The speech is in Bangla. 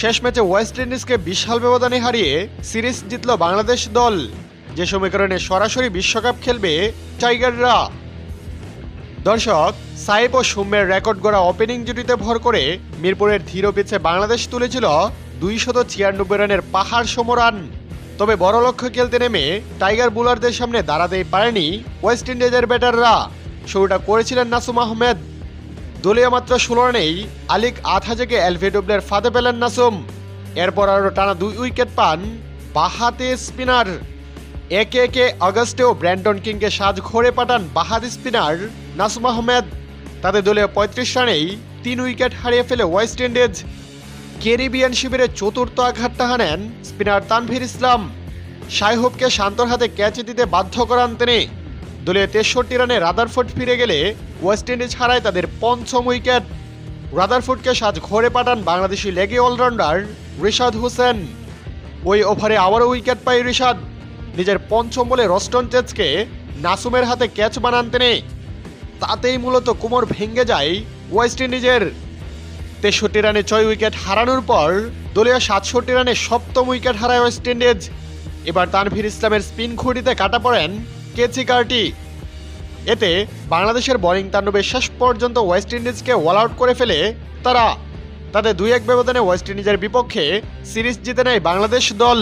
শেষ ম্যাচে ওয়েস্ট ইন্ডিজকে বিশাল ব্যবধানে হারিয়ে সিরিজ জিতল বাংলাদেশ দল। যে সমীকরণে সরাসরি বিশ্বকাপ খেলবে টাইগাররা। দর্শক, সাইব ও সৌম্যের রেকর্ড গড়া ওপেনিং জুটিতে ভর করে মিরপুরের ধীর পিছে বাংলাদেশ তুলেছিল দুইশত ছিয়ানব্বই রানের পাহাড় সম রান। তবে বড় লক্ষ্য খেলতে নেমে টাইগার বোলারদের সামনে দাঁড়াতেই পারেনি ওয়েস্ট ইন্ডিজের ব্যাটাররা। শুরুটা করেছিলেন নাসুম আহমেদ। দলীয় মাত্র ষোলো রানেই আলিক আট হাজাকে এলভিডব্লের ফাঁদে পেলেন নাসুম। এরপর আরও টানা দুই উইকেট পান বাহাতে স্পিনার। একে একে অগস্টেও ব্র্যান্ডন কিংকে সাজ ঘরে পাঠান বাহাদি স্পিনার নাসুম আহমেদ। তাদের দলীয় পঁয়ত্রিশ রানেই তিন উইকেট হারিয়ে ফেলে ওয়েস্ট ইন্ডিজ। ক্যারিবিয়ান শিবিরে চতুর্থ আঘাতটা হানেন স্পিনার তানভীর ইসলাম। সাইহুবকে শান্তর হাতে ক্যাচ দিতে বাধ্য করান তিনি। দলীয় তেষট্টি রানে রাদারফোর্ড ফিরে গেলে ওয়েস্ট ইন্ডিজ হারায় তাদের পঞ্চম উইকেট। রাদারফোর্ডকে সাজ ঘরে পাঠান বাংলাদেশি লেগে অলরাউন্ডার রিশাদ হোসেন। ওই ওভারে আবারও উইকেট পায় রিশাদ। নিজের পঞ্চম বলে রস্টন চেজকে নাসুমের হাতে ক্যাচ বানান তিনি। তাতেই মূলত কোমর ভেঙে যায় ওয়েস্ট ইন্ডিজের। তেষট্টি রানে ছয় উইকেট হারানোর পর দলীয় সাতষট্টি রানে সপ্তম উইকেট হারায় ওয়েস্ট ইন্ডিজ। এবার তানভীর ইসলামের স্পিন খুঁড়িতে কাটা পড়েন কেচি কার্টি। এতে বাংলাদেশের বোলিং তাণ্ডবে শেষ পর্যন্ত ওয়েস্ট ইন্ডিজকে ওয়াল আউট করে ফেলে তারা তাদের দুই এক ব্যবধানে ওয়েস্ট ইন্ডিজের বিপক্ষে সিরিজ জিতে নেয় বাংলাদেশ দল।